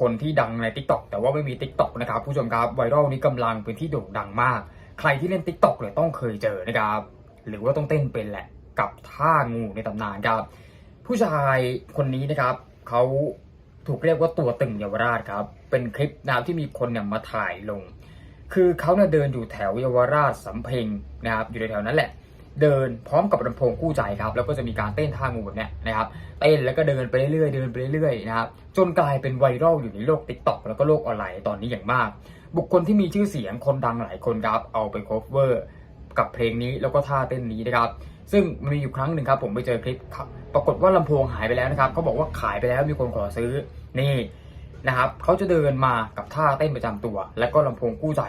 คนที่ดังใน t ิ k t o k แต่ว่าไม่มี t ิ k t o k นะครับผู้ชมครับไวรัลนี้กำลังเป็นที่โด่งดังมาก ใครที่เล่น t ิ k t o k เลยต้องเคยเจอนะครับหรือว่าต้องเต้นเป็นแหละกับท่างูในตำนานครับ ผู้ชายคนนี้นะครับเขาถูกเรียกว่าตัวตึงเยาวราชครับเป็นคลิปนะครับที่มีคนเนี่ยมาถ่ายลง คือเขาเนี่ยเดินอยู่แถวเยาวราชสำเพ็งนะครับอยู่แถวนั้นแหละ เดินพร้อมกับลำโพงคู่ใจครับแล้วก็จะมีการเต้นท่างูแบบเนี้ยนะครับเต้นแล้วก็เดินไปเรื่อยๆเดินไปเรื่อยๆนะครับจนกลายเป็นไวรัลอยู่ในโลก t ิ k t o k แล้วก็โลกออนไลน์ตอนนี้อย่างมาก บุคคลที่มีชื่อเสียงคนดังหลายคนครับเอาไป cover กับเพลงนี้แล้วก็ท่าเต้นนี้นะครับซึ่งมันมีอยู่ครั้งหนึ่งครับผมไปเจอคลิปครับปรากฏว่าลำโพงหายไปแล้วนะครับเขาบอกว่าขายไปแล้วมีคนขอซื้อนี่นะครับเขาจะเดินมากับท่าเต้นประจำตัว แล้วก็ลำโพงคู่ใจ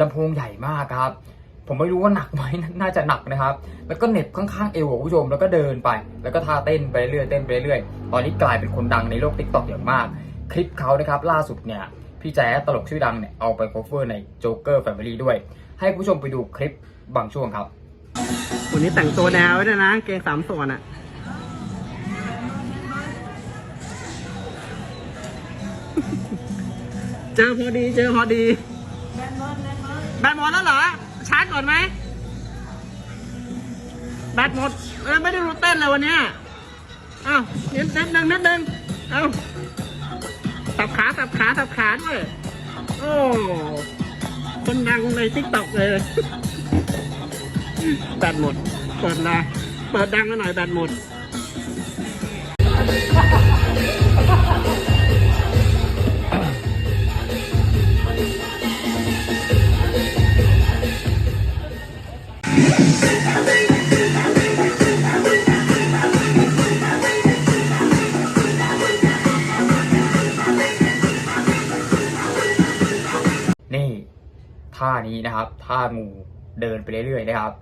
ลำโพงใหญ่มากครับ ผมไม่รู้ว่าหนักไหมน่าจะหนักนะครับ แล้วก็เหน็บข้างๆเอวของผู้ชมแล้วก็เดินไป แล้วก็ท่าเต้นไปเรื่อยเต้นไปเรื่อยตอนนี้กลายเป็นคนดังในโลก t ิ k t o k อกอย่างมาก คลิปเขานะครับล่าสุดเนี่ยพี่แจ๊สตลกชื่อดังเนี่ยเอาไป cover ใน Joker Family ด้วย ให้ผู้ชมไปดูคลิปบางช่วงครับ วันนี้แต่งตัวแนวด้วยนะเกงสามส่วนอะเจอพอดีเจอพอดี แบตหมดแบตหมดแล้วเหรอ ชาร์จก่อนไหมแบตหมดเอ้ยไม่ได้รู้เต้นเลยวันนี้อ้าวนิดนิดนึงนิดนึงเอ้าสับขาสับขาสับขาด้วยโอ้คนดังในทิกตอกเลยแบตหมดเปิดละเปิดดังหน่อยแบตหมด ท่านี้นะครับ ท่างูเดินไปเรื่อยๆนะครับ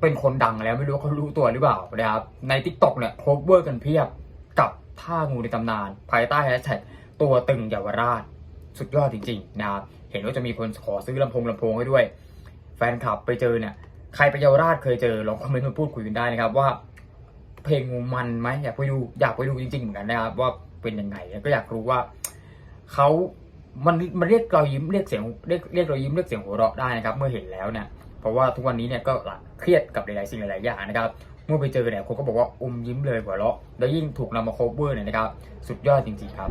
เป็นคนดังแล้วไม่รู้เขารู้ตัวหรือเปล่านะครับ ใน t ิ k t o k เนี่ยโคเวอร์กันเพียบกับท่างูในตำนาน ภายใต้แฮชแท็กตัวตึงเยาวราช สุดยอดจริงๆนะครับ เห็นว่าจะมีคนขอซื้อลำโพงลำโพงให้ด้วย แฟนคลับไปเจอเนี่ย ใครไปเยาวราชเคยเจอลองคอมเมนต์มาพูดคุยกันได้นะครับว่า เพลงงูมันไหมอยากไปดูอยากไปดูจริงๆเหมือนกันนะครับ ว่าเป็นยังไงแล้วก็อยากรู้ว่าเขา มันมันเรียกรอยยิ้มเรียกเสียงเรียกเรียกรอยยิ้มเรียกเสียงหัวเราะได้นะครับ เมื่อเห็นแล้วเนี่ยเพราะว่าทุกวันนี้เนี่ยก็เครียดกับหลายๆสิ่งหลายๆอย่างนะครับ เมื่อไปเจอเนี่ยคนก็บอกว่าอมยิ้มเลยหัวเราะแล้วยิ่งถูกนำมาโคเวอร์เนี่ยนะครับ สุดยอดจริงๆครับ